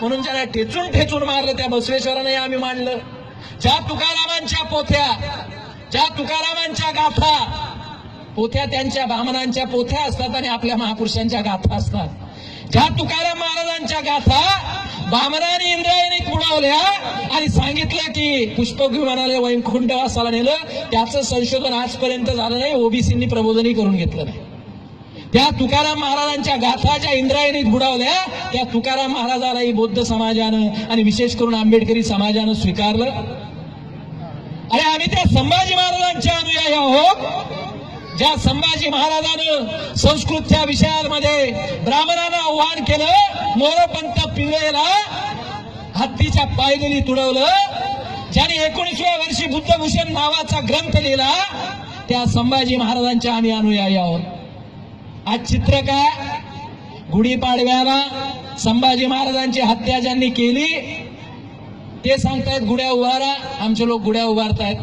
म्हणून ज्याला ठेचून ठेचून मारलं त्या बसवेश्वराने आम्ही मांडलं ज्या तुकारामांच्या पोथ्या ज्या तुकारामांच्या गाथा पोथ्या त्यांच्या ब्राह्मणांच्या पोथ्या असतात आणि आपल्या महापुरुषांच्या गाथा असतात. ज्या तुकाराम महाराजांच्या गाथा बामनाने इंद्रायने बुडवल्या आणि सांगितलं की पुष्पक विमानाला वैकुंठ वासाला नेलं त्याचं संशोधन आजपर्यंत झालं नाही ओबीसींनी प्रबोधनही करून घेतलं नाही. त्या तुकाराम महाराजांच्या गाथा ज्या इंद्रायणीत बुडावल्या त्या तुकाराम महाराजालाही बौद्ध समाजानं आणि विशेष करून आंबेडकरी समाजानं स्वीकारलं. अरे आम्ही त्या संभाजी महाराजांच्या अनुयायी आहोत. ज्या संभाजी महाराजानं संस्कृतच्या विषयांमध्ये ब्राह्मणांना आव्हान केलं मोरपंत पिवळेला हत्तीच्या पायगली तुडवलं ज्याने एकोणीसव्या वर्षी बुद्धभूषण नावाचा ग्रंथ लिहिला त्या संभाजी महाराजांच्या आम्ही अनुयायी आहोत. आज चित्र काय गुढीपाडव्याला संभाजी महाराजांची हत्या ज्यांनी केली ते सांगतायत गुड्या उभारा आमचे लोक गुड्या उभारतायत.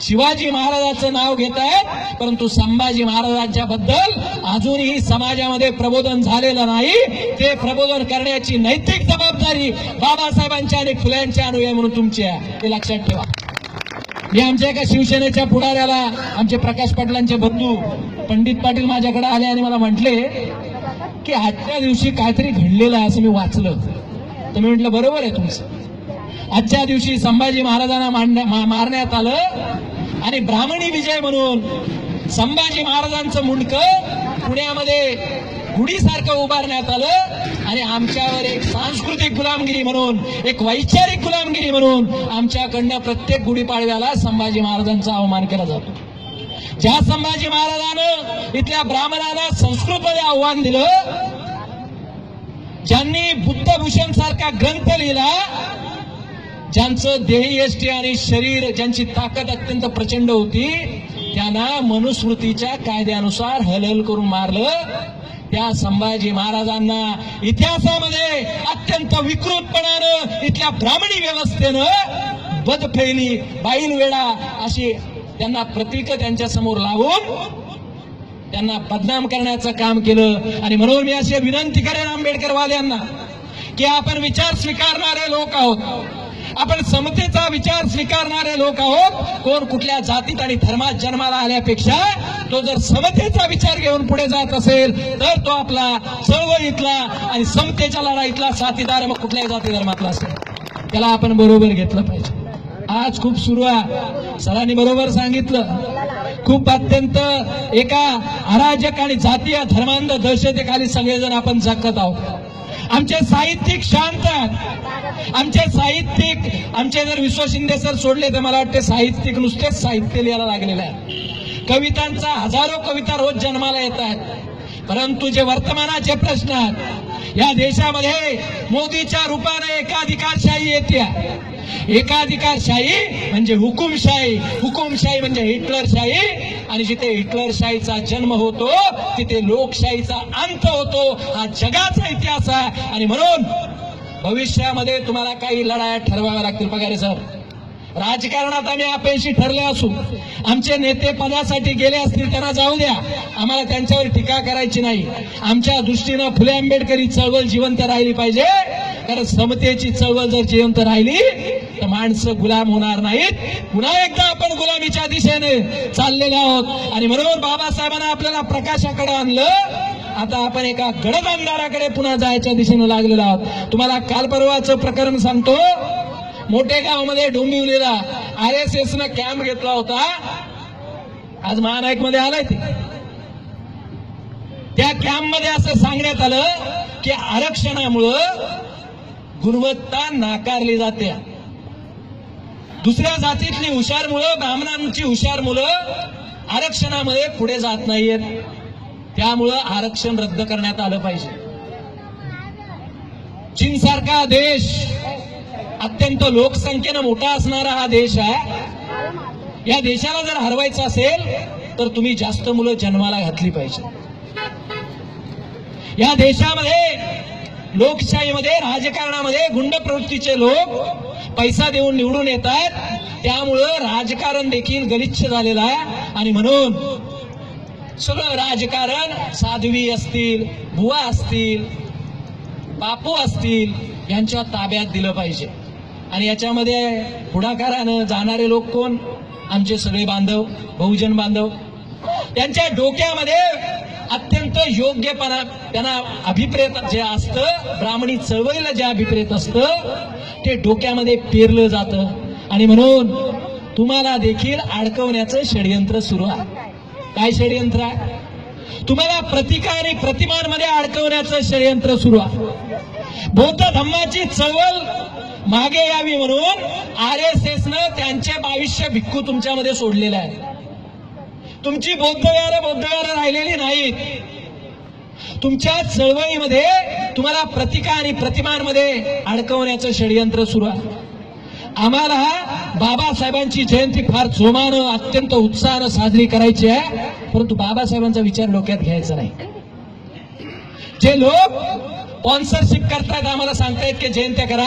शिवाजी महाराजांचं नाव घेत आहेत परंतु संभाजी महाराजांच्या बद्दल अजूनही समाजामध्ये प्रबोधन झालेलं नाही. ते प्रबोधन करण्याची नैतिक जबाबदारी बाबासाहेबांच्या आणि फुल्यांच्या अनुयाय म्हणून तुमची आहे. ते लक्षात ठेवा. मी आमच्या एका शिवसेनेच्या पुढाऱ्याला आमचे प्रकाश पाटलांचे बंधू पंडित पाटील माझ्याकडे आले आणि मला म्हटले की आजच्या दिवशी काहीतरी घडलेलं आहे असं मी वाचलं. तर मी म्हटलं बरोबर आहे तुमचं. आजच्या दिवशी संभाजी महाराजांना मांडण्या- मा- मारण्यात आलं आणि ब्राह्मणी विजय म्हणून संभाजी महाराजांचं मुंडकं पुण्यामध्ये गुढीसारखं उभारण्यात आलं आणि आमच्यावर एक सांस्कृतिक गुलामगिरी म्हणून एक वैचारिक गुलामगिरी म्हणून आमच्याकडनं प्रत्येक गुढीपाडव्याला संभाजी महाराजांचा अवमान केला जातो. ज्या संभाजी महाराजानं इथल्या ब्राह्मणाला संस्कृतमध्ये आव्हान दिलं ज्यांनी बुद्धभूषण सारखा ग्रंथ लिहिला ज्यांचं देहयष्टी आणि शरीर ज्यांची ताकद अत्यंत प्रचंड होती त्यांना मनुस्मृतीच्या कायद्यानुसार हलहल करून मारलं. त्या संभाजी महाराजांना इतिहासामध्ये अत्यंत विकृतपणानं इथल्या ब्राह्मणी व्यवस्थेनं बदफैली बाईलवेडा अशी त्यांना प्रतीक त्यांच्यासमोर लावून त्यांना बदनाम करण्याचं काम केलं. आणि म्हणून मी अशी विनंती करेन आंबेडकरवाल्यांना की आपण विचार स्वीकारणारे लोक आहोत. आपण समतेचा विचार स्वीकारणारे लोक आहोत. कोण कुठल्या जातीत आणि धर्मात जन्माला आल्यापेक्षा तो जर समतेचा विचार घेऊन पुढे जात असेल तर तो आपला चळवळीतला आणि समतेच्या लढाईतला साथीदार मग कुठल्याही जाती धर्मातला असेल. त्याला आपण बरोबर घेतलं पाहिजे. आज खूप सुरू आहे. सरांनी बरोबर सांगितलं. खूप अत्यंत एका अराजक आणि जातीय धर्मांध दहशतेखाली सगळेजण आपण जगत आहोत. आमचे साहित्यिक शांत आहेत. आमचे साहित्यिक आमचे जर विश्व शिंदे सर सोडले तर मला वाटते साहित्यिक नुसतेच साहित्य लिहायला लागलेले आहे कवितांचा हजारो कविता रोज जन्माला येत आहेत. परंतु जे वर्तमानाचे प्रश्न आहेत या देशामध्ये मोदीच्या रूपाने एकाधिकारशाही येते एकाधिकारशाही म्हणजे हुकुमशाही हुकुमशाही म्हणजे हिटलरशाही आणि जिथे हिटलरशाहीचा जन्म होतो तिथे लोकशाहीचा अंत होतो. हा जगाचा इतिहास आहे. आणि म्हणून भविष्यामध्ये तुम्हाला काही लढाया ठरवाव्या लागतील. पगारे सर. राजकारणात आम्ही अपयशी ठरले असू आमचे नेते पदासाठी गेले असतील त्यांना जाऊ द्या. आम्हाला त्यांच्यावर टीका करायची नाही. आमच्या दृष्टीनं फुले आंबेडकरी चळवळ जिवंत राहिली पाहिजे. कारण समतेची चळवळ जर जिवंत राहिली तर माणसं गुलाम होणार नाहीत. पुन्हा एकदा आपण गुलामीच्या दिशेने चाललेले आहोत. आणि बरोबर बाबासाहेबांना आपल्याला प्रकाशाकडे आणलं. आता आपण एका गडद अंधाराकडे पुन्हा जायच्या दिशेने लागलेलो आहोत. तुम्हाला काल परवाचं प्रकरण सांगतो. मोठे गावामध्ये डोंबिवलीला आर एस एस न कॅम्प घेतला होता. आज महानायकमध्ये आलाय ते. त्या कॅम्पमध्ये असं सांगण्यात आलं की आरक्षणामुळं गुणवत्ता नाकारली जाते. दुसऱ्या जातीतली हुशार मुलं ब्राह्मणांची हुशार मुलं आरक्षणामध्ये पुढे जात नाहीयेत. त्यामुळं आरक्षण रद्द करण्यात आलं पाहिजे. चीन सारखा देश अत्यंत लोकसंख्येनं मोठा असणारा हा देश आहे. या देशाला जर हरवायचं असेल तर तुम्ही जास्त मुलं जन्माला घातली पाहिजे या देशामध्ये लोकशाहीमध्ये राजकारणामध्ये गुंड प्रवृत्तीचे लोक पैसा देऊन निवडून येतात. त्यामुळं राजकारण देखील गलिच्छ झालेलं आहे. आणि म्हणून सगळं राजकारण साध्वी असतील बुवा असतील बापू असतील यांच्या ताब्यात दिलं पाहिजे. आणि याच्यामध्ये पुढाकारानं जाणारे लोक कोण? आमचे सगळे बांधव बहुजन बांधव. त्यांच्या डोक्यामध्ये अत्यंत योग्यपणा त्यांना अभिप्रेत जे असतं ब्राह्मणी चळवळीला जे अभिप्रेत असतं ते डोक्यामध्ये पेरलं जातं. आणि म्हणून तुम्हाला देखील अडकवण्याचं षडयंत्र सुरू आहे. काय षडयंत्र आहे? तुम्हाला प्रतिका आणि प्रतिमांमध्ये अडकवण्याचं षडयंत्र सुरू आहे. बौद्ध धम्माची चळवळ मागे यावी म्हणून आर एस एस न त्यांचे बावीसशे भिक्खू तुमच्यामध्ये सोडलेले आहे तुमची बौद्धविहार बौद्धविहार राहिलेली नाहीत. तुमच्या चळवळीमध्ये तुम्हाला प्रतिका आणि प्रतिमांमध्ये अडकवण्याचं षडयंत्र सुरू आहे. आम्हाला बाबासाहेबांची जयंती फार जोमानं अत्यंत उत्साहानं साजरी करायची आहे परंतु बाबासाहेबांचा विचार डोक्यात घ्यायचा नाही. जे लोक स्पॉन्सरशिप करतायत आम्हाला सांगतायत की जयंत्या करा.